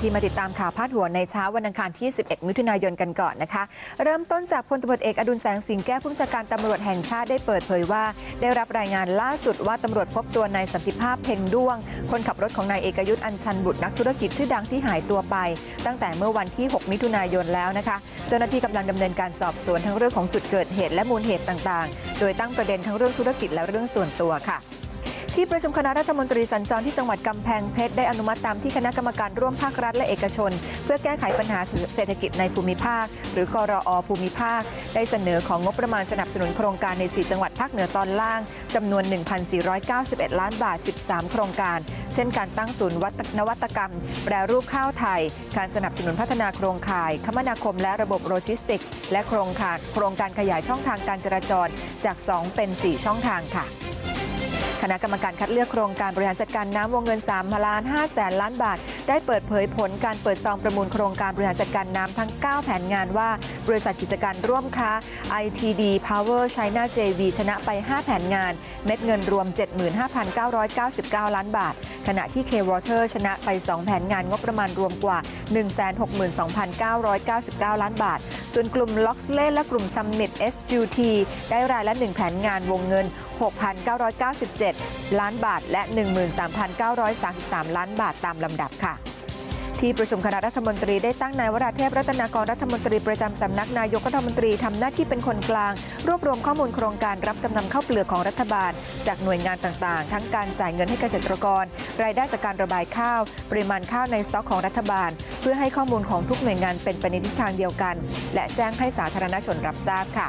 ทีมาติดตามข่าวพาดหัวในเช้าวันอังคารที่ 11 มิถุนายนกันก่อนนะคะ เริ่มต้นจากพลตำรวจเอกอดุลแสงสิงแก้วผู้บัญชาการตำรวจแห่งชาติได้เปิดเผยว่า ได้รับรายงานล่าสุดว่าตำรวจพบตัวนายสันติภาพเพ็งด้วง คนขับรถของนายเอกยุทธ์อัญชันบุตรนักธุรกิจชื่อดังที่หายตัวไป ตั้งแต่เมื่อวันที่ 6 มิถุนายนแล้วนะคะ เจ้าหน้าที่กำลังดำเนินการสอบสวนทั้งเรื่องของจุดเกิดเหตุและมูลเหตุต่างๆ โดยตั้งประเด็นทั้งเรื่องธุรกิจและเรื่องส่วนตัวค่ะ ที่ประชุมคณะรัฐมนตรีสัญจรที่จังหวัดกำแพงเพชรได้อนุมัติตามที่คณะกรรมการร่วมภาครัฐและเอกชน เพื่อแก้ไขปัญหาเศรษฐกิจในภูมิภาค หรือกรอภูมิภาค ได้เสนอของงบประมาณสนับสนุนโครงการใน 4 จังหวัดภาคเหนือตอนล่างจำนวน 1,491 ล้านบาท 13 โครงการ เช่นการตั้งศูนย์วัฒนวัตกรรม แปรรูปข้าวไทย การสนับสนุนพัฒนาโครงข่าย คมนาคมและระบบโลจิสติก และโครงข่ายโครงการขยายช่องทางการจราจรจาก 2 เป็น 4 ช่องทางค่ะ คณะกรรมการคัดเลือกโครงการบริหารจัดการน้ำวงเงิน3ล้าน5แสนล้านบาท ได้เปิดเผยผลการเปิดซองประมูลโครงการบริหารจัดการน้ำทั้ง 9 แผนงานว่า บริษัทกิจการร่วมค้า ITD Power China JV ชนะไป 5 แผนงาน เม็ดเงินรวม 75,999 ล้านบาท ขณะที่ K-Water ชนะไป 2 แผนงานงบประมาณรวมกว่า 162,999 ล้านบาท ส่วนกลุ่ม l o x l e และกลุ่ม Summit SUT ได้รายละ 1 แผนงานวงเงิน 6,997ล้านบาท และ 13,933 ล้านบาทตามลำดับค่ะ ที่ประชุมคณะรัฐมนตรีได้ตั้งนายวราเทพรัตนากรรัฐมนตรีประจำสำนักนายกรัฐมนตรีทำหน้าที่เป็นคนกลาง รวบรวมข้อมูลโครงการรับจำนำข้าวเปลือกของรัฐบาล จากหน่วยงานต่างๆ ทั้งการจ่ายเงินให้เกษตรกร รายได้จากการระบายข้าว ปริมาณข้าวในสต็อกของรัฐบาล เพื่อให้ข้อมูลของทุกหน่วยงานเป็นไปในทิศทางเดียวกัน และแจ้งให้สาธารณชนรับทราบค่ะ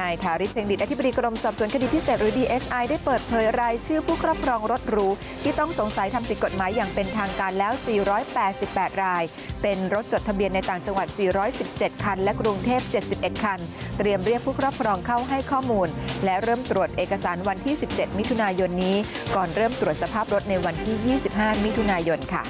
นายทาริศเพ็งดิตอธิบดีกรมสอบสวนคดีพิเศษหรือ DSI ได้เปิดเผยรายชื่อผู้ครอบครองรถหรู ที่ต้องสงสัยทำผิดกฎหมายอย่างเป็นทางการแล้ว 488 ราย เป็นรถจดทะเบียนในต่างจังหวัด 417 คัน และกรุงเทพ 71 คัน เตรียมเรียกผู้ครอบครองเข้าให้ข้อมูล และเริ่มตรวจเอกสารวันที่ 17 มิถุนายนนี้ ก่อนเริ่มตรวจสภาพรถในวันที่ 25 มิถุนายนค่ะ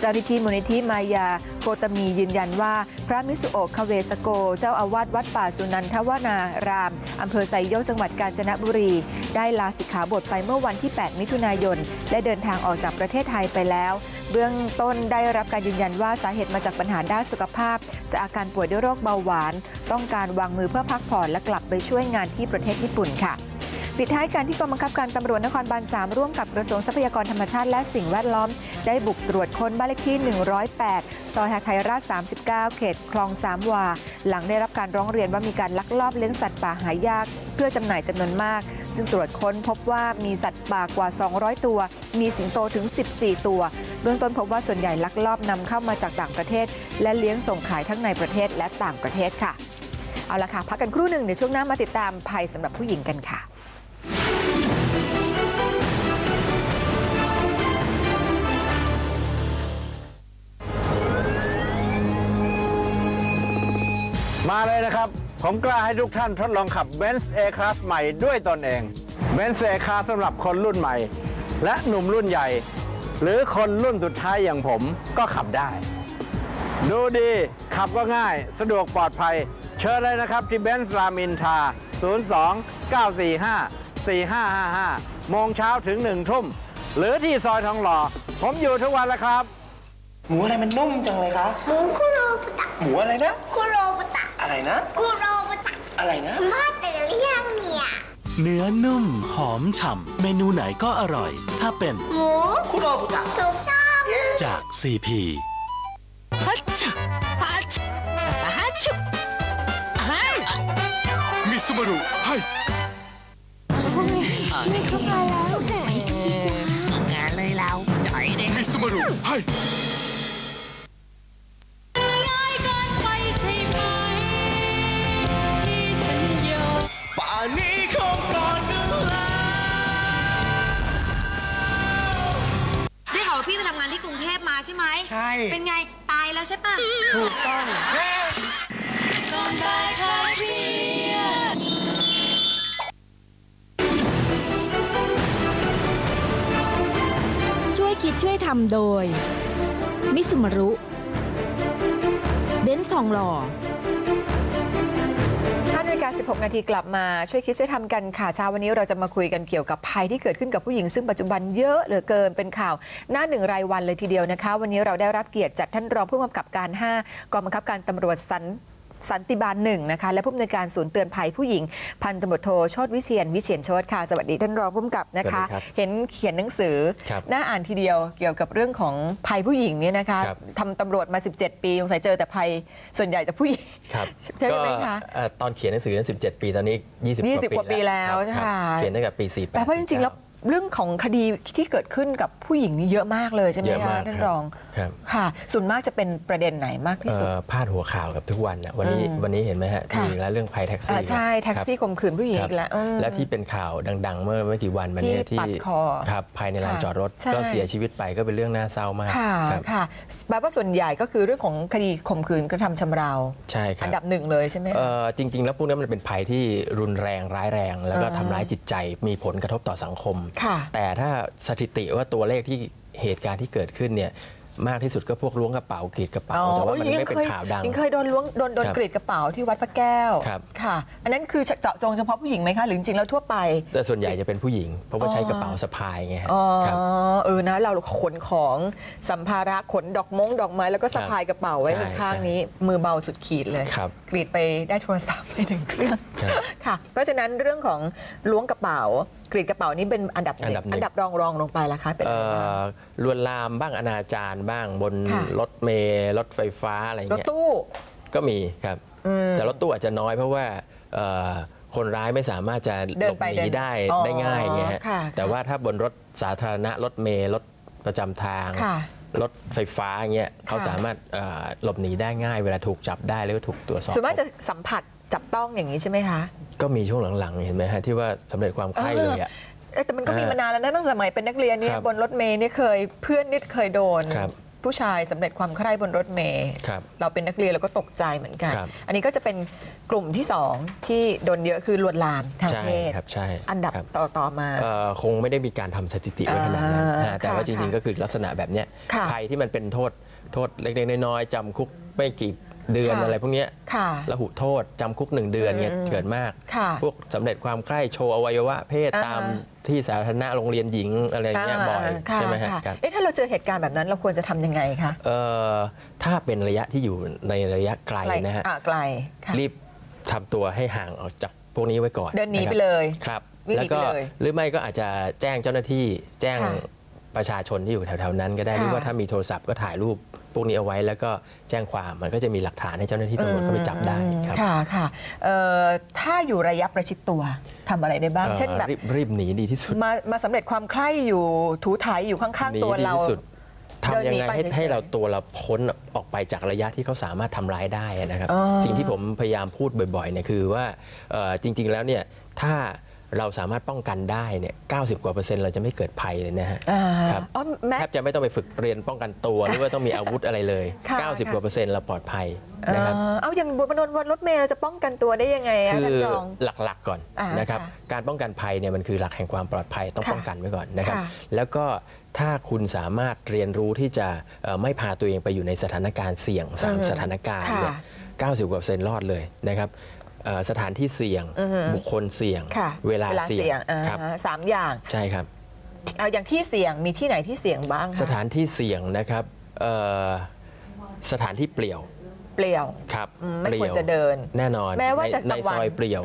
เจ้าหน้าที่มูลนิธิมายาโคตมียืนยันว่า พระมิสุโอะคาเวสโก เจ้าอาวาสวัดป่าสุนันทวนาราม อำเภอไซโยกจังหวัดกาญจนบุรี ได้ลาสิกขาบทไปเมื่อวันที่ 8 มิถุนายน และเดินทางออกจากประเทศไทยไปแล้ว เบื้องต้นได้รับการยืนยันว่าสาเหตุมาจากปัญหาด้านสุขภาพ จากอาการป่วยด้วยโรคเบาหวาน ต้องการวางมือเพื่อพักผ่อนและกลับไปช่วยงานที่ประเทศญี่ปุ่นค่ะ ปิดท้ายการที่กองบังคับการตำรวจนครบาล 3 ร่วมกับกระทรวงทรัพยากรธรรมชาติและสิ่งแวดล้อม ได้บุกตรวจค้นบ้านเลขที่ 108 ซอยหาไทยราช 39 เขตคลองสามวา หลังได้รับการร้องเรียนว่ามีการลักลอบเลี้ยงสัตว์ป่าหายาก เพื่อจำหน่ายจำนวนมาก ซึ่งตรวจค้นพบว่ามีสัตว์ป่ากว่า 200 ตัว มีสิงโตถึง 14 ตัวเบื้องต้นพบว่าส่วนใหญ่ลักลอบนำเข้ามาจากต่างประเทศ และเลี้ยงส่งขายทั้งในประเทศและต่างประเทศค่ะ เอาละค่ะ พักกันครู่หนึ่งเดี๋ยวช่วงหน้ามาติดตามภัยสำหรับผู้หญิงกันค่ะ มาเลยนะครับ ผมกล้าให้ทุกท่านทดลองขับ Benz A-Class ใหม่ด้วยตนเอง Benz A-Class สำหรับคนรุ่นใหม่ และหนุ่มรุ่นใหญ่ หรือคนรุ่นสุดท้ายอย่างผมก็ขับได้ ดูดีขับก็ง่ายสะดวกปลอดภัย เชิญเลยนะครับที่เบนซ์รามินทา 02 945 4555 โมงเช้าถึง 1 ทุ่ม หรือที่ซอยทองหล่อ ผมอยู่ทุกวันแล้วครับ หมูอะไรมันนุ่มจังเลยคะ หมูคุโรบุตะ หมูอะไรนะ คุโรบุตะ อะไรนะคุโรบุตะอะไรนะทอดแต่หรือยังเนี่ยเนื้อนุ่มหอมฉ่ำเมนูไหนก็อร่อย ถ้าเป็น หมูคุโรบุตะถูกต้องจาก CP ฮัชชะฮัชชะฮัชชะฮัมิสมารุให้เข้ามาแล้วงานเลยเราจ่อยเลยมิสมารุให้ ใช่ไหมใช่ เป็นไงตายแล้วใช่ปะถูกต้องก่อนบ่ายคลายเครียดช่วยคิดช่วยทำโดย มิสุมารุ เบนซ์ทองหล่อท่า 16 นาทีกลับมาช่วยคิดช่วยทำกันค่ะเช้าวันนี้เราจะมาคุยกันเกี่ยวกับภัยที่เกิดขึ้นกับผู้หญิงซึ่งปัจจุบันเยอะเหลือเกินเป็นข่าวหน้าหนึ่งรายวันเลยทีเดียวนะคะ วันนี้เราได้รับเกียรติจากท่านรองผู้กำกับการ 5กองบังคับการตำรวจสัน สันติบาลหนึ่งนะคะและผู้อำนวยการศูนย์เตือนภัยผู้หญิง พันตำรวจโทโชติวิเชียนวิเชียนโชติค่ะสวัสดีท่านรองผู้กำกับนะคะสวัสดีครับเห็นเขียนหนังสือครับน่าอ่านทีเดียวเกี่ยวกับเรื่องของภัยผู้หญิงเนี่ยนะคะครับทำตำรวจมา 17 ปีสงสัยเจอแต่ภัยส่วนใหญ่จากผู้หญิงครับใช่ไหมคะก็เอ่อตอนเขียนหนังสือนั้น17 ปีตอนนี้ 20 20กว่าปีแล้วครับใช่ไหมครับคะเขียนตั้งแต่ปี 48แปลว่าจริงๆแล้ว เรื่องของคดีที่เกิดขึ้นกับผู้หญิงนี่เยอะมากเลยใช่ไหมเยอะคะมากท่านครับรองครับค่ะ ส่วนมากจะเป็นประเด็นไหนมากที่สุด เอ่อพาดหัวข่าวกับทุกวันนะวันนี้อืมวันนี้เห็นไหมฮะค่ะ มีแล้วเรื่องภัยแท็กซี่อ่าใช่แท็กซี่ข่มขืนผู้หญิงครับอีกแล้วอืม และที่เป็นข่าวดัง ๆ เมื่อไม่กี่วันมาเนี้ที่ที่ปัดคอครับภายในลานค่ะจอดรถ ใช่ ก็เสียชีวิตไปก็เป็นเรื่องน่าเศร้ามากค่ะครับค่ะแปลว่าส่วนใหญ่ก็คือเรื่องของคดีข่มขืนกระทำชำเรา ใช่ครัอับ นดับหนึ่งเลยใช่ไหมคะเอ่อจริง ๆ แล้วพวกนี้มันเป็นภัยที่รุนแรงร้ายแรง แล้วก็อ่าทำร้ายจิตใจ มีผลกระทบต่อสังคมค่ะแต่ถ้าสถิติว่าตัวเลขที่เหตุการณ์ที่เกิดขึ้นเนี่ยมากที่สุดก็พวกล้วงกระเป๋ากรีดกระเป๋าแต่ว่ามันยังไม่เป็นเคยข่าวดังยังเคยโดนล้วงโดนโดนครับกรีดกระเป๋าที่วัดพระแก้วครับค่ะ อันนั้นคือเจาะจงเฉพาะผู้หญิงไหมคะ หรือจริงๆแล้วทั่วไป แต่ส่วนใหญ่จะเป็นผู้หญิง เพราะว่าใช้อ๋อกระเป๋าสะพายไงฮะอ๋อครับเออนะเราขนของสัมภาระขนดอกมงดอกไม้แล้วก็สะพายกระเป๋าไว้ใช่ข้างใช่ๆนี้ มือเบาสุดขีดเลยครับกรีดไปได้โทรศัพท์ไปหนึ่งเครื่องครับค่ะ เพราะฉะนั้นเรื่องของล้วงกระเป๋า กรีดกระเป๋านี่เป็นอันดับหอันนึ่งดับหนึ่ง อันดับรองรองลงไปละคะเป็นอะเอ่ไรบ้าง อลวนลามบ้างอนาจารบ้างบนค่ะ รถเมล์รถไฟฟ้าอะไรรถเงี้ยตู้ก็มีครับ อืม แต่รถตู้อาจจะน้อยเพราะว่าเอ่อคนร้ายไม่สามารถจะหเดิลนบไปหนีเดินได้อ๋อได้ง่ายไงฮะค่ะแต่ว่าถ้าบนรถสาธารณะรถเมล์รถประจำทาง ค่ะรถไฟฟ้าเงี้ยเขาค่ะ สามารถเอ่อหลบหนีได้ง่าย เวลาถูกจับได้แล้วก็ถูกตรวจสอบส่วนมากจะสัมผัส จับต้องอย่างนี้ใช่ไหมคะก็มีช่วงหลังๆ เห็นไหมฮะที่ว่าสำเร็จความใคร่เลยอะเอ๊ะแต่มันก็มีอ่ามมานานแล้วนะตั้งแต่สมัยเป็นนักเรียนเนี่ยครับบนรถเมย์เนี่ยเคยเพื่อนนี่เคยโดนครับผู้ชายสำเร็จความใคร่บนรถเมย์ครับเราเป็นนักเรียนเราก็ตกใจเหมือนกันครับอันนี้ก็จะเป็นกลุ่มที่สองที่โดนเยอะคือลวนลามทางใช่เพศครับใช่อันดับครับต่อต่อมาเอ่อคงไม่ได้มีการทำสถิติไว้ขนาดนั้นอ่าฮะแต่ว่าค่ะจริงๆก็คือลักษณะแบบเนี้ยค่ะภัยที่มันเป็นโทษโทษเล็กๆน้อยๆจำคุกไม่กี่ เดือนค่ะอะไรพวกเนี้ยค่ะระหุโทษจำคุกหนึ่งเดือนเนี่ยอืมเกิดมาก ค่ะ พวกสำเร็จความใกล้โชว์อวัยวะเพศอ่า ตามที่สาธารณะโรงเรียนหญิงอะไรเงี้ยบ่อยค่ะใช่ไหมฮะค่ะครับเอ๊ะถ้าเราเจอเหตุการณ์แบบนั้นเราควรจะทำยังไงคะเอ่อถ้าเป็นระยะที่อยู่ในระยะไกลนะฮะ อ่าไกลค่ะรีบทำตัวให้ห่างออกจากพวกนี้ไว้ก่อนเดินหนีะครับไปเลย ครับวิ่งหแล้วนีก็ไปเลยหรือไม่ก็อาจจะแจ้งเจ้าหน้าที่แจ้งค่ะประชาชนที่อยู่แถวๆนั้นก็ได้ค่ะ หรือว่าถ้ามีโทรศัพท์ก็ถ่ายรูป พวกนี้เอาไว้แล้วก็แจ้งความมันก็จะมีหลักฐานให้เจ้าหน้าที่ตำรวจเข้าไปจับได้ครับ ค่ะค่ะเอ่อถ้าอยู่ระยะประชิดตัวทำอะไรได้บ้างเอ่อเช่นแบบรีบรีบหนีดีที่สุดมามาสำเร็จความใคร่อยู่ถูถ่ายอยู่ข้าง หนีๆ ตัวดีเรา ที่สุดทำยังไงให้เดินหนีไปเฉยๆให้เราตัวเราพ้นออกไปจากระยะที่เขาสามารถทำร้ายได้นะครับ อ๋อ สิ่งที่ผมพยายามพูดบ่อยๆเนี่ยคือว่าเอ่อจริง ๆ แล้วเนี่ยถ้า เราสามารถป้องกันได้เนี่ย90กว่าเปอร์เซ็นต์เราจะไม่เกิดภัยเลยนะฮะอ่าครับอ๋อแม้ แทบจะไม่ต้องไปฝึกเรียนป้องกันตัว หรือว่าต้องมีอาวุธอะไรเลย ค่ะ90 กว่าเปอร์เซ็นต์เราปลอดภัยนะครับเอ่อเอาอย่างบนบนบนรถเมล์เราจะป้องกันตัวได้ยังไงอะคืท่าอนรอง หลักๆก่อนอ่านะครับ ค่ะการป้องกันภัยเนี่ยมันคือหลักแห่งความปลอดภัยต้องค่ะป้องกันไว้ก่อนนะครับ ค่ะแล้วก็ถ้าคุณสามารถเรียนรู้ที่จะเอ่อไม่พาตัวเองไปอยู่ในสถานการณ์เสี่ยงสามอืมสถานการณ์ค่ะเนี่ย90กว่าเปอร์เซ็นต์รอดเลยนะครับเอ่อ สถานที่เสี่ยงอือฮึบุคคลเสี่ยงค่ะเวลาเสี่ยงอ่าครับสามอย่างใช่ครับเอาอย่างที่เสี่ยงมีที่ไหนที่เสี่ยงบ้างคะสถานที่เสี่ยงนะครับเอ่อสถานที่เปลี่ยวเปลี่ยวครับอืมไม่ปลี่ควรจะเดินแน่นอนแม้ว่าจะในกลางวันในซอยเปลี่ยว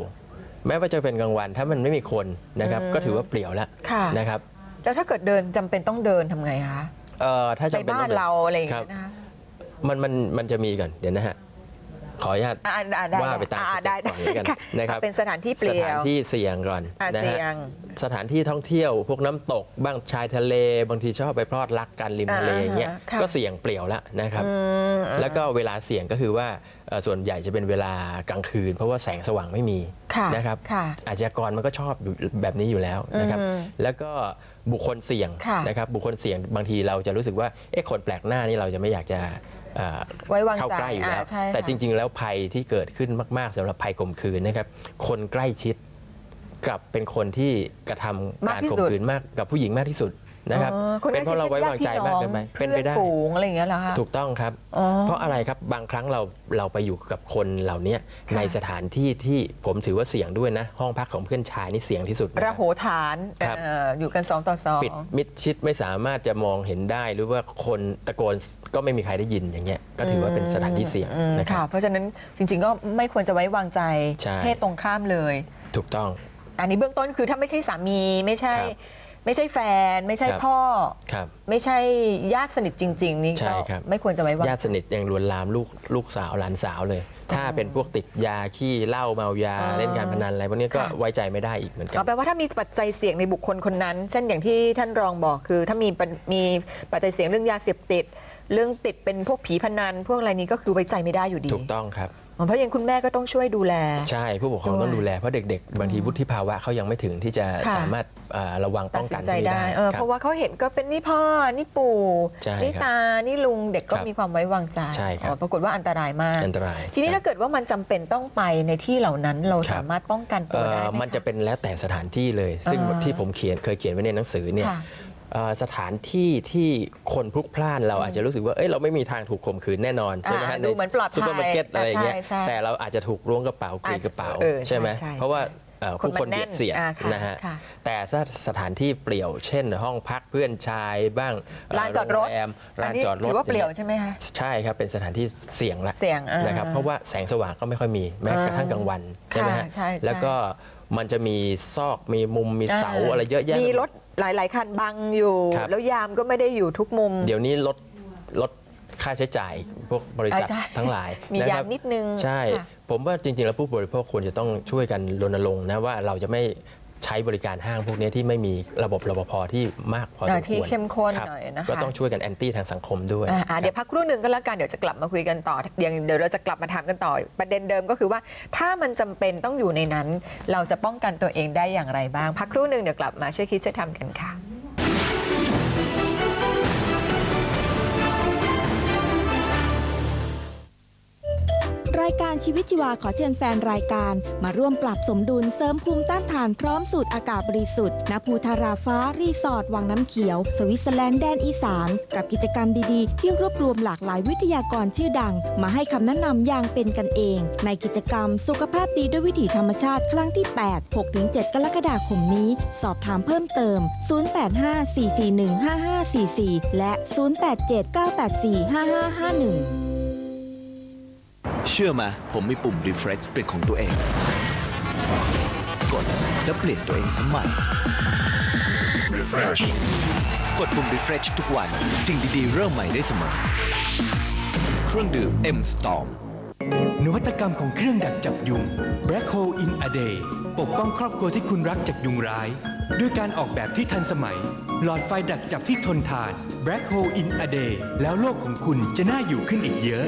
แม้ว่าจะเป็นกลางวันถ้ามันไม่มีคนนะครับอืมก็ถือว่าเปลี่ยวแล้วค่ะนะครับแล้วถ้าเกิดเดินจำเป็นต้องเดินทำไงคะเอ่อถ้าไปจำเป็นบ้าต้อนงดิเราอะไรอย่างครัเงี้บยนะคะมันมันมันจะมีก่อนเดี๋ยวนะฮะ ขออนุญาตอ่าอ่าได้ว่าไปตามอ่สเต็ปได้ก่อนแล้วกันค่ะนะครับเป็นสถานที่เปสลี่ยถานวที่เสี่ยงก่อนอ่านะเสี่ฮะยง สถานที่ท่องเที่ยวพวกน้ำตกบ้างชายทะเล บางทีชอบไปพลอดรักกันริมทะเลอ่าอย่างเงี้ยค่ะ ก็เสี่ยงเปลี่ยวแล้วนะครับ อืม แล้วก็เวลาเสี่ยงก็คือว่าเอ่อส่วนใหญ่จะเป็นเวลากลางคืน เพราะว่าแสงสว่างไม่มีค่ะนะครับค่ะอาชญากรมันก็ชอบแบบนี้อยู่แล้วนะครับ อืมแล้วก็บุคคลเสี่ยงค่ะนะครับบุคคลเสี่ยงบางทีเราจะรู้สึกว่าเอ๊ะคนแปลกหน้านี่เราจะไม่อยากจะเอ่อ ไว้วางใจเข้าใกล้อยู่แล้ว อ่าใช่ค่ะ แต่จริง ๆ แล้วภัยที่เกิดขึ้นมาก ๆสำหรับภัยข่มขืนนะครับ คนใกล้ชิดกลับเป็นคนที่กระทำมากการที่สุข่ดมขืนมากกับผู้หญิงมากที่สุด นะครับอ๋อคนเป็นเพราะเราไว้วางใจมากเกินไปเป็เป็นนไปไปได้ได้ฝูงอะไรอย่างเงี้ยเหรอคะถูกต้องครับ อ๋อ เพราะอะไรครับบางครั้งเราเราไปอยู่กับคนเหล่านี้ค่ะในสถานที่ที่ผมถือว่าเสี่ยงด้วยนะ ห้องพักของเพื่อนชายนี่เสี่ยงที่สุดนะระโหฐานครับ เอ่ออยู่กันสองต่อสอง ปิดมิดชิดไม่สามารถจะมองเห็นได้ หรือว่าคนตะโกนก็ไม่มีใครได้ยินอย่างเงี้ยก็ถือว่าเป็นสถานที่เสี่ยงอืมนะคค่ะรับเพราะฉะนั้นจริง ๆ ก็ไม่ควรจะไว้วางใจใช่ เพศตรงข้ามเลย ถูกต้อง อันนี้เบื้องต้นคือถ้าไม่ใช่สามีไม่ใช่ครับ ไม่ใช่แฟน ไม่ใช่ครับ พ่อ ครับไม่ใช่ญาติสนิทจริง ๆ นี่ใช่ก็ครับไม่ควรจะไว้วางญาติสนิทยังลวนลามลูกลูกสาวหลานสาวเลย ถ้าเป็นพวกติดยาขี้เหล้าเมายาอ๋อเล่นการพนันอะไรพวกนี้ก็ค่ะไว้ใจไม่ได้อีกเหมือนกัเอานแปลว่าถ้ามีปัจจัยเสี่ยงในบุคคลคนนั้น เช่นอย่างที่ท่านรองบอกคือ ถ้ามีปัญมีปัจจัยเสี่ยงเรื่องยาเสพติด เรื่องติดเป็นพวกผีพนันพวกอะไรนี้ก็คือไว้ใจไม่ได้อยู่ดี ถูกต้องครับอ๋อ เพราะอย่างคุณแม่ก็ต้องช่วยดูแล ใช่ผู้ปกครองด้วยต้องดูแลเพราะเด็กๆ บางทีวุฒิภาวะเขายังไม่ถึงที่จะค่ะสามารถเอ่อระวังตัป้ดองสิกันนใจที่ได้ได้เออคเพบราะว่าเขาเห็นก็เป็นนี่พ่อ นี่ปู่ ใช่นี่ครับตา นี่ลุงเด็กก็ครับมีความไว้วางใจใช่ครับ อ๋อปรากฏว่าอันตรายมาก อันตรายทีนี้ครัถ้าบเกิดว่ามันจำเป็นต้องไปในที่เหล่านั้นเราครับสามารถป้องกันตัวเอ่ได้อไหมมันจะค เป็นแล้วแต่สถานที่เลย ซึ่งอ่าที่ผมเขียนเคยเขียนไว้ในหนังสือเนี่ย ค่ะเอ่อ สถานที่ที่คนพลุกพล่านเราอาจจะรู้สึกว่าเอ้ยเราไม่มีทางถูกข่มขืนแน่นอนใช่ไหมอ่าฮะดูเหมือนปลอดภัยซูเปอร์มาร์เก็ตอะไรอย่างเงี้ยใช่ใช่แต่เราอาจจะถูกล้วงกระเป๋ากรีดกระเป๋าเออใช่ไหมใช่ใช่เพราะว่าเอ่อคนผู้มันคนแน่เบียนดเสียดอ่าค่ะนะฮะค่ะแต่ถ้าสถานที่เปลี่ยวเช่น ห้องพักเพื่อนชายบ้างเลานจอดรถโงแมร้านนี้จอดรถถือว่าเปลี่ยวางงี้ใช่ไหมคะใช่ครับเป็นสถานที่เสี่ยงละเสี่ยงอ่านนะครับเพราะว่าแสงสว่างก็ไม่ค่อยมีแม้กระทั่งกลางวันใช่ไหมค่ะฮะใช่ใช่แล้วก็ มันจะมีซอกมีมุมมีเสาอะไรเยอะแยะมีรถหลาย ๆ คันบังอยู่ ครับ แล้วยามก็ไม่ได้อยู่ทุกมุม เดี๋ยวนี้ลดลดค่าใช้จ่ายพวกบริษัทอ่าใช่ ทั้งหลายมีะยาคมรับนิดนึงใช่ ค่ะ ผมว่าจริงๆ แล้วผู้บริโภคควรจะต้องช่วยกันรณรงค์นะว่าเราจะไม่ ใช้บริการห้างพวกนี้ที่ไม่มีระบบรปภที่มากพอสมควรที่เข้มข้นครับหน่อยนะคะก็ต้องช่วยกันแอนตี้ทางสังคมด้วยอ่าอ่าเดี๋ยวครับพักครู่หนึ่งก็แล้วกันเดี๋ยวจะกลับมาคุยกันต่อเดี๋ยวเดี๋ยวเราจะกลับมาถามกันต่อ ประเด็นเดิมก็คือว่า ถ้ามันจำเป็นต้องอยู่ในนั้น เราจะป้องกันตัวเองได้อย่างไรบ้าง พักครู่หนึ่งเดี๋ยวกลับมาช่วยคิดช่วยทำกันค่ะ รายการชีวิตชีวาขอเชิญแฟนรายการ มาร่วมปรับสมดุลเสริมภูมิต้านทานพร้อมสูตรอากาศบริสุทธิ์ณภูทาราฟ้า รีสอร์ทวังน้ำเขียว สวิตเซอร์แลนด์แดนอีสาน กับกิจกรรมดีๆ ที่รวบรวมหลากหลายวิทยากรชื่อดัง มาให้คำแนะนำอย่างเป็นกันเอง ในกิจกรรมสุขภาพดีด้วยวิถีธรรมชาติ ครั้งที่ 8 6-7 กรกฎาคมนี้ สอบถามเพิ่มเติม 0854415544 และ 0879845551 เชื่อมาผมมีปุ่ม refresh เป็นของตัวเอง กดแล้วเปลี่ยนตัวเองสมัย refresh กดปุ่ม refresh ทุกวัน สิ่งดีๆ เริ่มใหม่ได้เสมอ เครื่องดื่ม M Storm นวัตกรรมของเครื่องดักจับยุง Black Hole in a Day ปกป้องครอบครัวที่คุณรักจากยุงร้าย ด้วยการออกแบบที่ทันสมัย หลอดไฟดักจับที่ทนทาน Black Hole in a Day แล้วโลกของคุณจะน่าอยู่ขึ้นอีกเยอะ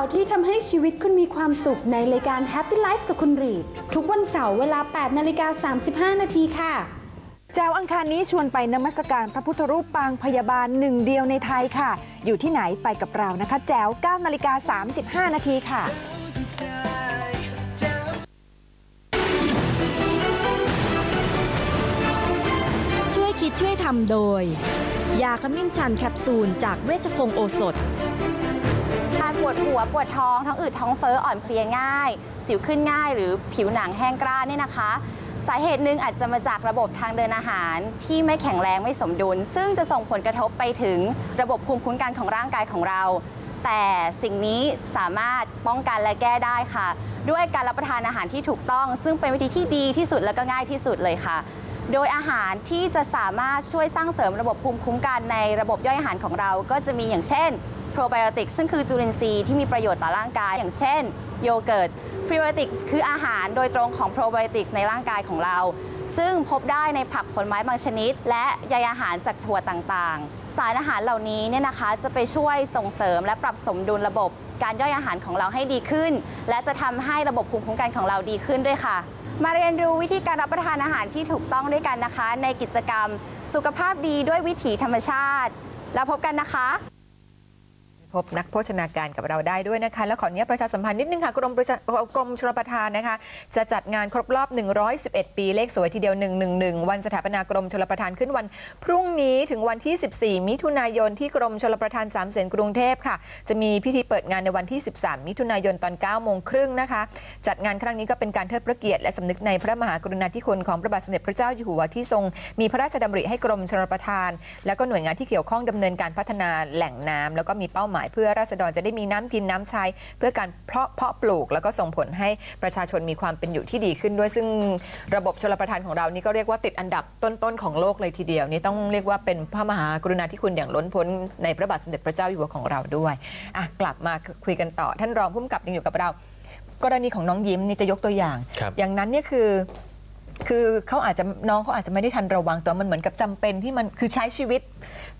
าวที่ทำให้ชีวิตคุณมีความสุขในรายการ Happy Life กับคุณรีดทุกวันเสาร์เวลา 8 นาฬิกา 35 นาทีค่ะ เจ้าอังคารนี้ชวนไปนมัสการพระพุทธรูปปางพยาบาลหนึ่งเดียวในไทยค่ะ อยู่ที่ไหนไปกับเรานะคะ แจ๋ว9นาฬิกา 35 นาทีค่ะช่วยคิดช่วยทำโดย ยาขมิ้นชันแคปซูลจากเวชพงศ์โอสถการ ปวดหัวปวดท้องท้องอืดท้องเฟ้ออ่อนเพลียง่าย สิวขึ้นง่าย หรือผิวหนังแห้งกร้านเนี่ยนะคะ สาเหตุหนึ่งอาจจะมาจากระบบทางเดินอาหารที่ไม่แข็งแรงไม่สมดุล ซึ่งจะส่งผลกระทบไปถึงระบบภูมิคุ้มกันของร่างกายของเรา แต่สิ่งนี้สามารถป้องกันและแก้ได้ค่ะ ด้วยการรับประทานอาหารที่ถูกต้อง ซึ่งเป็นวิธีที่ดีที่สุดและก็ง่ายที่สุดเลยค่ะโดยอาหารที่จะสามารถช่วยสร้างเสริมระบบภูมิคุ้มกันในระบบย่อยอาหารของเรา ก็จะมีอย่างเช่น โปรไบโอติกซึ่งคือจุลินทรีย์ที่มีประโยชน์ต่อร่างกาย อย่างเช่น โยเกิร์ต Prebiotics คืออาหารโดยตรงของ Probiotics ในร่างกายของเรา ซึ่งพบได้ในผักผลไม้บางชนิด และใยอาหารจากถั่วต่างๆ สารอาหารเหล่านี้เนี่ยนะคะจะไปช่วยส่งเสริมและปรับสมดุลระบบ การย่อยอาหารของเราให้ดีขึ้น และจะทำให้ระบบภูมิคุ้มกันของเราดีขึ้นด้วยค่ะ มาเรียนรู้วิธีการรับประทานอาหารที่ถูกต้องด้วยกันนะคะ ในกิจกรรม สุขภาพดีด้วยวิถีธรรมชาติ แล้วพบกันนะคะ พบนักโภชนาการกับเราได้ด้วยนะคะ แล้วขออนุญาตประชาสัมพันธ์นิดนึงค่ะ กรมประชากรมชลประทานนะคะ จะจัดงานครบรอบ 111 ปีเลขสวยทีเดียว 111 วันสถาปนากรมชลประทานขึ้นวัน พรุ่งนี้ถึงวันที่ 14 มิถุนายนที่กรมชลประทานสามเสนกรุงเทพค่ะ จะมีพิธีเปิดงานในวันที่ 13 มิถุนายนตอน 9 โมงครึ่งนะคะ จัดงานครั้งนี้ก็เป็นการเทิดพระเกียรติและสำนึกในพระมหากรุณาธิคุณของพระบาทสมเด็จพระเจ้าอยู่หัวที่ทรงมีพระราชดำริให้กรมชลประทาน แล้วก็หน่วยงานที่เกี่ยวข้องดำเนินการพัฒนาแหล่งน้ำแล้วก็มีเป้าหมายเพื่อราษฎรจะได้มีน้ำกินน้ำใช้ เพื่อการเพาะเพาะปลูก แล้วก็ส่งผลให้ประชาชนมีความเป็นอยู่ที่ดีขึ้นด้วย ซึ่งระบบชลประทานของเรานี่ก็เรียกว่าติดอันดับต้นๆของโลกเลยทีเดียวนี่ต้องเรียกว่าเป็นพระมหากรุณาธิคุณอย่างล้นพ้นในพระบาทสมเด็จพระเจ้าอยู่หัวของเราด้วยอะกลับมาคุยกันต่อ ท่านรองผู้กำกับยังอยู่กับเรา กรณีของน้องยิ้มนี่จะยกตัวอย่าง ครับ อย่างนั้นเนี่ยคือ คือเขาอาจจะน้องเขาอาจจะไม่ได้ทันระวังแต่มันเหมือนกับจำเป็นที่มันคือใช้ชีวิต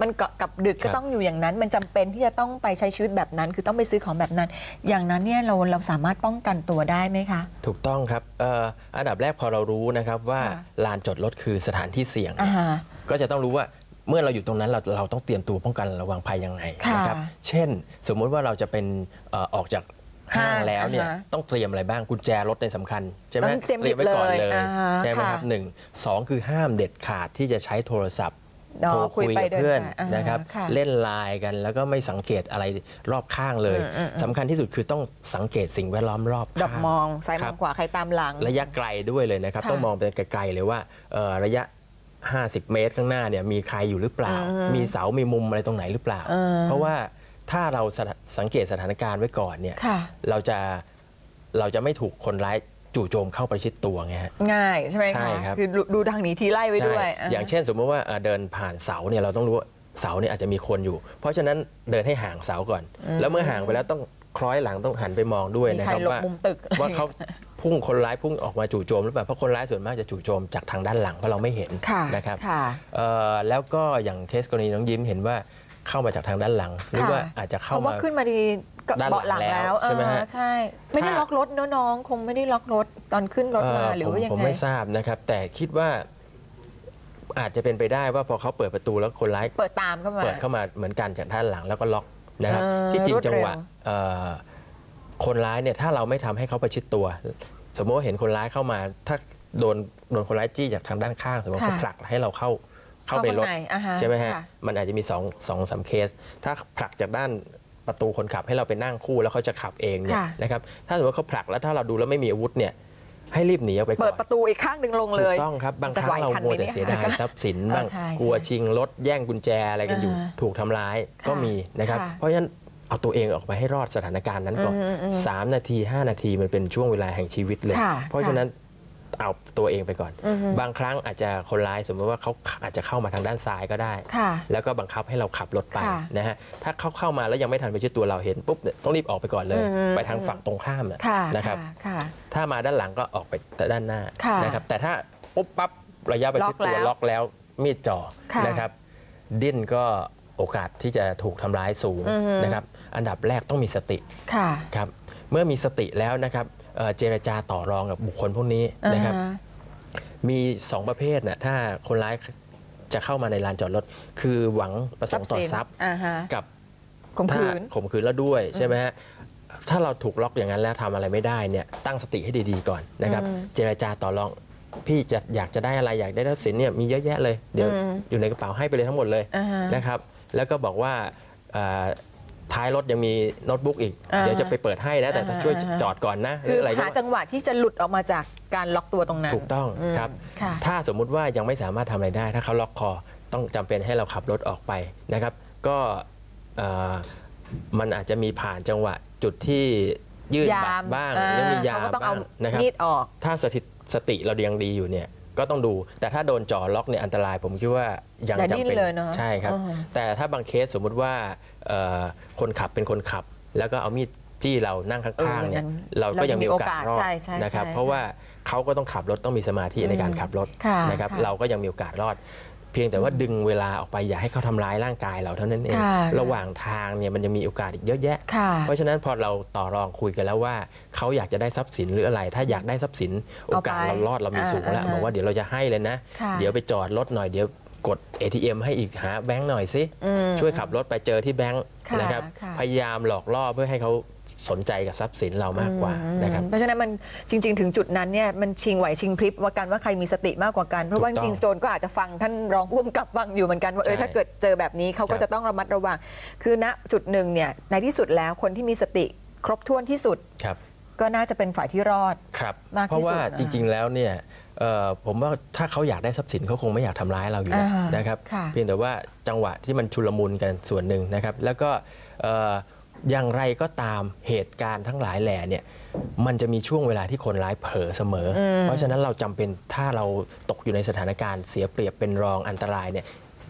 มันเกาะกับดึกก็ต้องอยู่อย่างนั้น มันจำเป็นที่จะต้องไปใช้ชีวิตแบบนั้น คือต้องไปซื้อของแบบนั้น อย่างนั้นเนี่ยเราเราสามารถป้องกันตัวได้ไหมคะ ถูกต้องครับเอ่ออันดับแรกพอเรารู้นะครับว่าลานจอดรถคือสถานที่เสี่ยง อ่าฮะ ก็จะต้องรู้ว่าเมื่อเราอยู่ตรงนั้นเราเราต้องเตรียมตัวป้องกันระวังภัยยังไงค่ะนะครับเช่น สมมุติว่าเราจะเป็นเอ่อออกจาก ห้างห้างแล้วเนี่ยอ่าฮะต้องเตรียมอะไรบ้างกุญแจรถในสำคัญใช่ไหมต้องเตรียมหยิบไว้ก่อนเลยเลยอ่าฮะใช่ไหมครับค่ะหนึ่งสองคือห้ามเด็ดขาดที่จะใช้โทรศัพท์อ๋อโทรคุยคุยไปกับเพื่อนเดินไปอ่าฮะนะครับค่ะเล่นไลน์กันแล้วก็ไม่สังเกตอะไรรอบข้างเลยอืมอืมอืม สำคัญที่สุดคือต้องสังเกตสิ่งแวดล้อมรอบดับข้าง มองซ้ายมครัองบ ขวาใครตามหลัง ระยะไกลด้วยเลยนะครับ ค่ะต้องมองไปไกลๆเลยว่าเอ่อระยะ 50 เมตรข้างหน้าเนี่ยมีใครอยู่หรือเปล่า อืมมีเสามีมุมอะไรตรงไหนหรือเปล่าเออเพราะว่า ถ้าเราสถสังเกตสถานการณ์ไว้ก่อนเนี่ยค่ะเราจะเราจะไม่ถูกคนร้ายจู่โจมเข้าประชิดตัวไงฮะง่ายใช่ไหมใช่คะครับคือดูดูทางหนีทีไล่ไว้ด้วยใช่อย่างเช่น สมมติว่าเอ่อเดินผ่านเสาเนี่ยเราต้องรู้ว่าเสาเนี่ยอาจจะมีคนอยู่ เพราะฉะนั้นเดินให้ห่างเสาก่อนอืมแล้วเมื่อห่างไปแล้วต้องคล้อยหลังต้องหันไปมองด้วยมีนะใครครับหลบว่ามุมตึกว่าเขาพุ่งคนร้ายพุ่งออกมาจู่โจมหรือเปล่าเพราะคนร้ายส่วนมากจะจู่โจมจากทางด้านหลังเพราะเราไม่เห็นค่ะนะครับค่ะเอ่อแล้วก็อย่างเคสกรณีน้องยิ้มเห็นว่า เข้ามาจากทางด้านหลัง หรือว่าอาจจะเพเข้าราะว่ามาขึ้นมาดีก็ด้านหลังเบาะหลังแล้วแล้วใช่ไหมฮะเออใช่ ไม่ได้ถ้าล็อกรถเนอะน้องคงไม่ได้ล็อกรถตอนขึ้นรถมาเอ่อหรือผมว่ายังผมไงไม่ทราบนะครับ แต่คิดว่าอาจจะเป็นไปได้ว่าพอเขาเปิดประตูแล้วคนร้ายเปิดตามเข้ามาเปิดเข้ามาเหมือนกันจากด้านหลังแล้วก็ล็อกนะครับเออที่จริงรวดเร็วจังหวะเอ่อคนร้ายเนี่ยถ้าเราไม่ทำให้เขาประชิดตัว สมมติว่าเห็นคนร้ายเข้ามา ถ้าโดนโดนคนร้ายจี้จากทางด้านข้างสมมติว่าเขาผลักให้เราเข้า เข้าไปรถข้งในอ่าฮใช่ไหมฮะค่มันอาจจะมีสองสองสามเคส ถ้าผลักจากด้านประตูคนขับให้เราไปนั่งคู่แล้วเขาจะขับเองเนี่ยค่ะนะครับถ้าสมมติว่าเขาผลักแล้วถ้าเราดูแล้วไม่มีอาวุธเนี่ยให้รีบหนีออกไปก่เปิอดนประตูอีกข้างหนึ่งลงเลถูยกต้องครับ บางจะครั้งไหวเราทันมัวไหมแต่เนี่ยเสียดายทรัพย์สินเออบ้างใช่กลัวใช่ชิงรถแย่งกุญแจอะไรกันอยู่อ่าถูกทำร้ายก็มีนะครับค่ะเพราะฉะนั้นเอาตัวเองออกไปให้รอดสถานการณ์นั้นก่อนอืมอืมสามนาที 5 นาทีมันเป็นช่วงเวลาแห่งชีวิตเลยค่ะเพราะฉะนั้น เอาตัวเองไปก่อนอือฮึบางครั้งอาจจะคนร้ายสมมติว่าเขาอาจจะเข้ามาทางด้านซ้ายก็ได้ค่ะแล้วก็บังคับให้เราขับรถไปค่ะนะฮะถ้าเขาเข้ามาแล้วยังไม่ทันไปชิดตัวเราเห็นปุ๊บเนี่ยต้องรีบออกไปก่อนเลยอืมอืมไปทางฝั่งตรงข้ามอะค่ะนะครับค่ะถ้ามาด้านหลังก็ออกไปแต่ด้านหน้าค่ะนะครับแต่ถ้าปุ๊บปั๊บระยะประชิดตัวล็ล็ออกกแล้แล้ววมีดจ่อค่ะนะครับดิ้นก็โอกาสที่จะถูกทำร้ายสูงอือฮึนะครับ อันดับแรกต้องมีสติค่ะครับเมื่อมีสติแล้วนะครับ เอ่อเจรจาต่อรองกับบุคคลพวกนี้นะครับอ่าฮมี 2 ประเภทนะถ้าคนร้ายจะเข้ามาในลานจอดรถ คือหวังประสงค์ต่อทรัพย์อ่าฮะกับข่มขืนถ้าข่มขืนแล้วด้วยใช่ไหมฮะถ้าเราถูกล็อกอย่างนั้นแล้วทำอะไรไม่ได้เนี่ยตั้งสติให้ดีๆก่อนนะครับอืมเจรจาต่อรองพี่จะอยากจะได้อะไรอยากได้ทรัพย์สินเนี่ยมีเยอะแยะเลยเดี๋ยวอืมอยู่ในกระเป๋าให้ไปเลยทั้งหมดเลยอ่าฮะนะครับ แล้วก็บอกว่าเอ่อ ท้ายรถยังมีโน้ตบุ๊กอีก อ่า เดี๋ยวจะไปเปิดให้นะ แต่อ่าช่วยอ่าจอดก่อนนะหคืรือออะไรก็หาจังหวะที่จะหลุดออกมาจากการล็อกตัวตรงนั้นถูกต้องมครับ ค่ะ ถ้าสมมุติว่ายังไม่สามารถทำอะไรได้ ถ้าเขาล็อกคอต้องจำเป็นให้เราขับรถออกไปนะครับ ก็เอ่อมันอาจจะมีผ่านจังหวะจุดที่ยื่นบัตรบ้างอ่าหรือมียาเขาก็ต้องบ้างเอานะครับ มีดออก ถ้าสติสติเรายังดีอยู่เนี่ย ก็ต้องดูแต่ถ้าโดนจ่อล็อกเนี่ยอันตรายผมคิดว่ายังอย่าจำดิ้นเป็นเลยเนอะใช่ครับ อ่า แต่ถ้าบางเคสสมมุติว่าเอ่อคนขับเป็นคนขับ แล้วก็เอามีดจี้เรานั่งข้างๆเนี่ยเอออย่างนั้นเราก็ยังมีโอกาสรอดใช่ใช่นะครับ ใช่เพราะว่าเขาก็ต้องขับรถต้องมีสมาธิในการขับรถค่ะนะครับ ค่ะ เราก็ยังมีโอกาสรอด เพียงแต่ว่าดึงเวลาออกไปอย่าให้เขาทำร้ายร่างกายเราเท่านั้นเองค่ะระหว่างทางเนี่ยมันยังมีโอกาสอีกเยอะแยะค่ะเพราะฉะนั้นพอเราต่อรองคุยกันแล้วว่าเขาอยากจะได้ทรัพย์สินหรืออะไร ถ้าอยากได้ทรัพย์สินโอกาสเอาไปเรารอดเรามีสูงแล้วอ่าบอกว่าเดี๋ยวเราจะให้เลยนะค่ะเดี๋ยวไปจอดรถหน่อยเดี๋ยวกด ATM ให้อีกหาแบงค์หน่อยสิอืมช่วยขับรถไปเจอที่แบงค์ค่ะนะครับค่ะพยายามหลอกล่อเพื่อให้เขา สนใจกับทรัพย์สินเรามากกว่าอืมนะครับ เพราะฉะนั้นมันจริง ๆ ถึงจุดนั้นเนี่ยมันชิงไหวชิงพริบว่ากันว่าใครมีสติมากกว่ากัน เพราะว่าจถูกต้องริงๆโจรก็อาจจะฟังท่านรองผู้กำกับฟังอยู่เหมือนกันว่าเออใช่ถ้าเกิดเจอแบบนี้เขาก็ครับจะต้องระมัดระวัง คือณจุดหนึ่งเนี่ยในที่สุดแล้วคนที่มีสติครบถ้วนที่สุดครับก็น่าจะเป็นฝ่ายที่รอดครับมากที่เพราะว่าสุดนะคะจริง ๆ แล้วเนี่ยเอ่อผมว่าถ้าเขาอยากได้ทรัพย์สินเขาคงไม่อยากทำร้ายเราอยู่แล้วอ่านนะครับค่ะเพียงแต่ว่าจังหวะที่มันชุลมุนกันส่วนหนึ่งนะครับ แล้วก็เอ่ออย่างไรก็ตามเหตุการณ์ทั้งหลายแหล่เนี่ยมันจะมีช่วงเวลาที่คนร้ายเผลอเสมออมเพราะฉะนั้นเราจำเป็นถ้าเราตกอยู่ในสถานการณ์เสียเปรียบเป็นรองอันตรายเนี่ย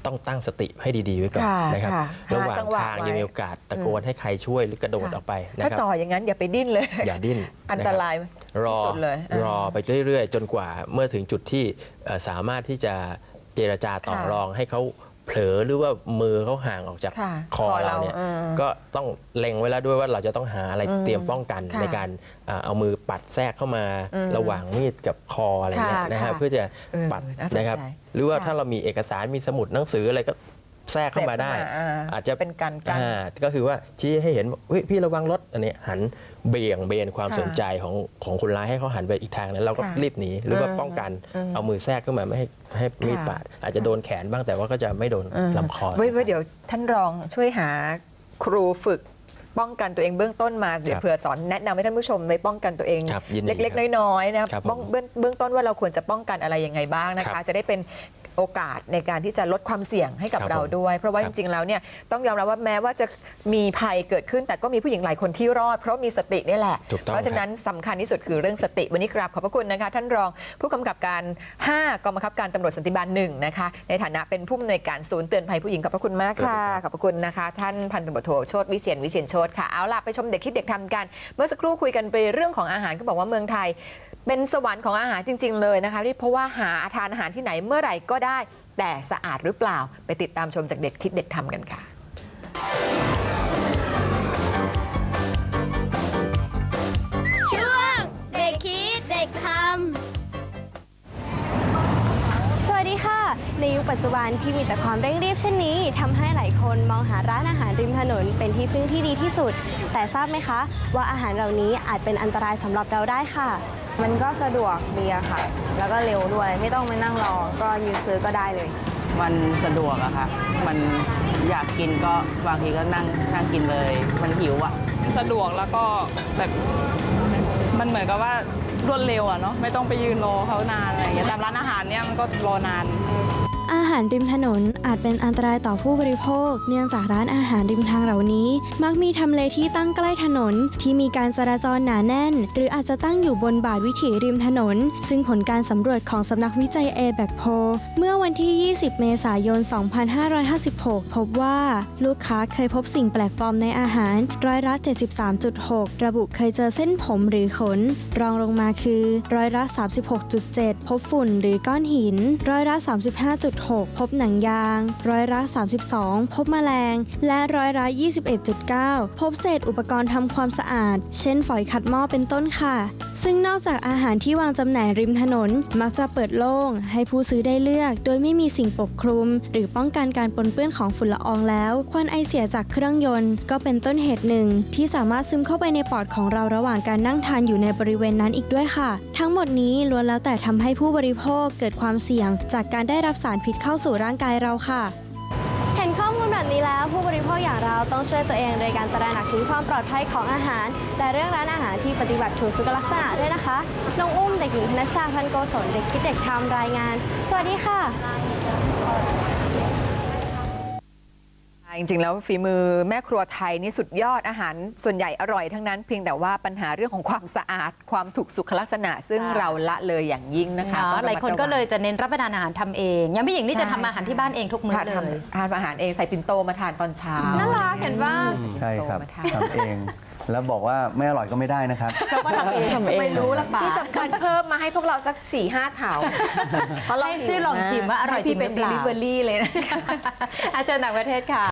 ต้องตั้งสติให้ดี ๆ ไว้ก่อนค่ะนะครับค่ะระหว่างหาจังหวะทางไว้ยังมีโอกาสตะโกนให้ใครช่วยหรือกระโดดออกไปนะถ้าครับจ่ออย่างนั้นอย่าไปดิ้นเลย อย่าดิ้นอันตรายะคบรอที่สุดเลยอ่ารอไปเรื่อย ๆ จนกว่าเมื่อถึงจุดที่เอ่อสามารถที่จะเจรจาต่อค่ะรองให้เขา เผลอหรือว่ามือเขาห่างออกจากค่ะคอคอเราเราเนี่ยเออก็ต้องเล็งไว้แล้วด้วยว่าเราจะต้องหาอะไรอืมเตรียมป้องกันค่ะในการเอ่อเอามือปัดแทรกเข้ามาอืมระหว่างมีดกับคออะไรเงี้ยค่ะนะฮะค่ะเพื่อจะเออปัดน่าสนใจนะครับ หรือว่าค่ะ ถ้าเรามีเอกสารมีสมุดหนังสืออะไรก็ แทรกเข้ามาได้เสพเข้ามาอ่าอาจจะเป็นการกั้นอ่าก็คือว่าชี้ให้เห็นว่าเฮ้ยพี่ระวังรถอันนี้หันเบี่ยงเบนความค่ะสนใจของของคนร้ายให้เขาหันไปอีกทางนั้นเราก็ค่ะรีบหนีหรือว่าอืมป้องกันอืมเอามือแทรกเข้ามาไม่ให้ให้มีดค่ะบาด อาจจะโดนแขนบ้างแต่ว่าก็จะไม่โดนอืมลำคอไว้ไว้เดี๋ยวท่านรองช่วยหาครูฝึกป้องกันตัวเองเบื้องต้นมาเดี๋ยวครับเผื่อสอนแนะนำให้ท่านผู้ชมไว้ป้องกันตัวเองครับยินดีเล็กครับๆน้อยๆนะครับป้องผมเบื้องเบื้องต้นว่าเราควรจะป้องกันอะไรยังไงบ้างนะครัคะบจะได้เป็น โอกาสในการที่จะลดความเสี่ยงให้กับครับเราผมด้วย เพราะว่าคจรับริงๆแล้วเนี่ยต้องยอมรับว่าแม้ว่าจะมีภัยเกิดขึ้น แต่ก็มีผู้หญิงหลายคนที่รอด เพราะมีสตินี่แหละ ถูกต้องเพราะฉะนั้นสำคัญที่สุดคือเรื่องสติวันนี้กราบขอบพระคุณนะคะ ท่านรองผู้กำกับการ 5กองบังคับการตำรวจสันติบาลหนึ่งนะคะในฐานะเป็นผู้อำนวยการศูนย์เตือนภัยผู้หญิงขอบพระคุณมากค่ะ ขอบพระคุณนะคะ ท่านพันตำรวจโทโชติวิเชียนวิเชียนโชตค่ะเอาล่ะไปชมเด็กคิดเด็กทำกัน เมื่อสักครู่คุยกันไปเรื่องของอาหารก็บอกว่าเมืองไทย เป็นสวรรค์ของอาหารจริง ๆ เลยนะคะที่เพราะว่าหาทานอาหารที่ไหนเมื่อไหร่ก็ได้แต่สะอาดหรือเปล่า ไปติดตามชมจากเด็กคิดเด็กทำกันค่ะช่วงเด็กคิดเด็กทสวัสดีค่ะ ในยุคปัจจุบันที่มีแต่ความเร่งรีบเช่นนี้ทำให้หลายคนมองหาร้านอาหารริมถนนเป็นที่พึ่งที่ดีที่สุด แต่ทราบไหมคะ ว่าอาหารเหล่านี้อาจเป็นอันตรายสำหรับเราได้ค่ะ มันก็สะดวกดีอะค่ะ แล้วก็เร็วด้วย ไม่ต้องมานั่งรอ ก็ยืนซื้อก็ได้เลย มันสะดวกอะค่ะ มันอยากกินก็บางทีก็นั่งนั่งกินเลย มันหิวอะสะดวกแล้วก็แบบมันเหมือนกับว่ารวดเร็วอะเนาะ ไม่ต้องไปยืนรอเขานานอะไรอย่างเงี้ย ตามร้านอาหารเนี่ยมันก็รอนาน อาหารริมถนนอาจเป็นอันตรายต่อผู้บริโภค เนื่องจากร้านอาหารริมทางเหล่านี้ มักมีทำเลที่ตั้งใกล้ถนน ที่มีการจราจรหนาแน่น หรืออาจจะตั้งอยู่บนบาทวิถีริมถนน ซึ่งผลการสำรวจของสำนักวิจัย a b a c p o เมื่อวันที่ 20 เมษายน 2556 พบว่าลูกค้าเคยพบสิ่งแปลกปลอมในอาหารร้อยละ 73.6 ระบุเคยเจอเส้นผมหรือขน รองลงมาคือร้อยละ 36.7 พบฝุ่นหรือก้อนหิน ร้อยละ 35.6พบหนังยาง ร้อยละ 32 พบแมลง และร้อยละ 21.9 พบเศษอุปกรณ์ทำความสะอาด เช่นฝอยขัดหม้อเป็นต้นค่ะ ซึ่งนอกจากอาหารที่วางจำหน่ายริมถนน มักจะเปิดโล่ง ให้ผู้ซื้อได้เลือก โดยไม่มีสิ่งปกคลุม หรือป้องกันการปนเปื้อนของฝุ่นละอองแล้ว ควันไอเสียจากเครื่องยนต์ ก็เป็นต้นเหตุหนึ่ง ที่สามารถซึมเข้าไปในปอดของเราระหว่างการนั่งทานอยู่ในบริเวณนั้นอีกด้วยค่ะ ทั้งหมดนี้ล้วนแล้วแต่ทำให้ผู้บริโภคเกิดความเสี่ยง จากการได้รับสารพิษเข้าสู่ร่างกายเราค่ะ เห็นข้อมูลแบบนี้แล้ว ผู้บริโภคอย่างเราต้องช่วยตัวเองโดยการตระหนักถึงความปลอดภัยของอาหารและเรื่องร้านอาหารที่ปฏิบัติถูกสุขลักษณะด้วยนะคะน้องอุ้มเด็กหญิงธนชชาพันโกศลเด็กคิดเด็กทำรายงาน สวัสดีค่ะ จริงๆ แล้วฝีมือแม่ครัวไทยนี่สุดยอดอาหารส่วนใหญ่อร่อยทั้งนั้นเพียงแต่ว่าปัญหาเรื่องของความสะอาดความถูกสุขลักษณะ ซึ่งค่ะเราละเลยอย่างยิ่งนะคะเนาะต้องระมัดหลายคนก็ระวังเลยจะเน้นรับประทานอาหารทำเองอย่างพี่หญิงนี่จะทำอาหารที่บ้านเองทุกมื้อค่ะเลยทำทานอาหารเองใส่ปิ่นโตมาทานตอนเช้าน่ารักเห็นว่าใช่ครับมาทานทำเองแล้วบอกว่าไม่อร่อยก็ไม่ได้นะครับเราก็ทำเองไม่รู้ละป่าที่สำคัญเพิ่มมาให้พวกเราสัก4ี่ห้าเถาเพราะเราให้ชื่อลองชิมว่าอร่อยจริงหรือเปล่าเป็น delivery เลยนะอาจารย์ต่างประเทศค่ะ